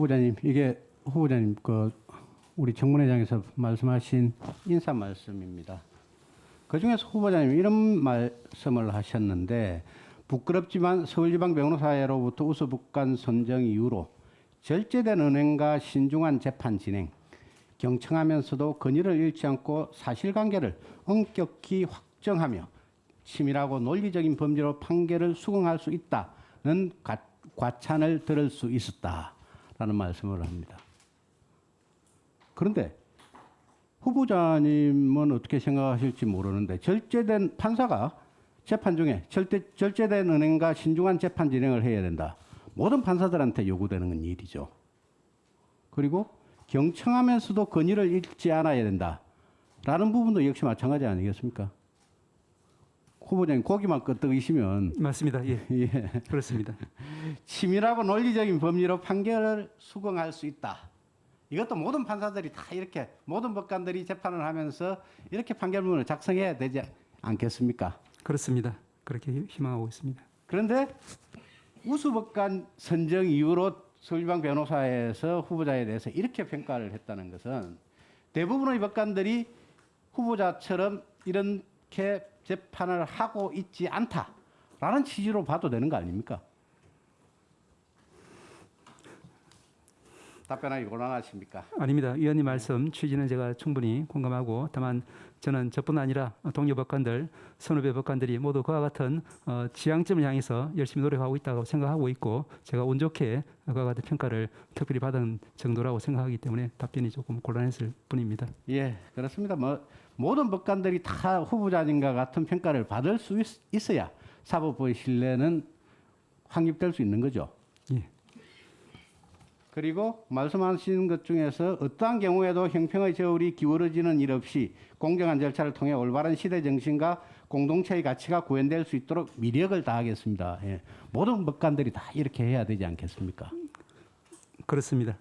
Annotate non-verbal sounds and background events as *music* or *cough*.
후보자님 이게 후보자님 그 우리 정문회장에서 말씀하신 인사 말씀입니다. 그 중에서 후보자님 이런 말씀을 하셨는데 부끄럽지만 서울지방 변호사회로부터 우수북관 선정 이후로 절제된 은행과 신중한 재판 진행, 경청하면서도 권위를 잃지 않고 사실관계를 엄격히 확정하며 치밀하고 논리적인 범죄로 판결을 수긍할 수 있다는 과- 과찬을 들을 수 있었다 라는 말씀을 합니다. 그런데 후보자님은 어떻게 생각하실지 모르는데 절제된 판사가 재판 중에 절대, 절제된 은행과 신중한 재판 진행을 해야 된다. 모든 판사들한테 요구되는 건 일이죠. 그리고 경청하면서도 권위를 잃지 않아야 된다. 라는 부분도 역시 마찬가지 아니겠습니까? 후보자님 고기만 끄떡이시면 맞습니다. 예, *laughs* 예. 그렇습니다. 치밀하고 논리적인 법리로 판결을 수긍할 수 있다. 이것도 모든 판사들이 다 이렇게 모든 법관들이 재판을 하면서 이렇게 판결문을 작성해야 되지 않겠습니까? 그렇습니다. 그렇게 희망하고 있습니다. 그런데 우수 법관 선정 이후로 서울지방 변호사에서 후보자에 대해서 이렇게 평가를 했다는 것은 대부분의 법관들이 후보자처럼 이렇게 재판을 하고 있지 않다라는 취지로 봐도 되는 거 아닙니까? 답변하기 곤란하십니까? 아닙니다. 위원님 말씀 취지는 제가 충분히 공감하고 다만 저는 저뿐 아니라 동료 법관들, 선후배 법관들이 모두 그와 같은 어, 지향점을 향해서 열심히 노력하고 있다고 생각하고 있고 제가 운 좋게 그와 같은 평가를 특별히 받은 정도라고 생각하기 때문에 답변이 조금 곤란했을 뿐입니다. 예, 그렇습니다. 뭐 모든 법관들이 다 후보자님과 같은 평가를 받을 수 있, 있어야 사법부의 신뢰는 확립될 수 있는 거죠. 예. 그리고 말씀하신 것 중에서 어떠한 경우에도 형평의 저울이 기울어지는 일 없이 공정한 절차를 통해 올바른 시대 정신과 공동체의 가치가 구현될 수 있도록 미력을 다하겠습니다. 예. 모든 법관들이 다 이렇게 해야 되지 않겠습니까? 그렇습니다.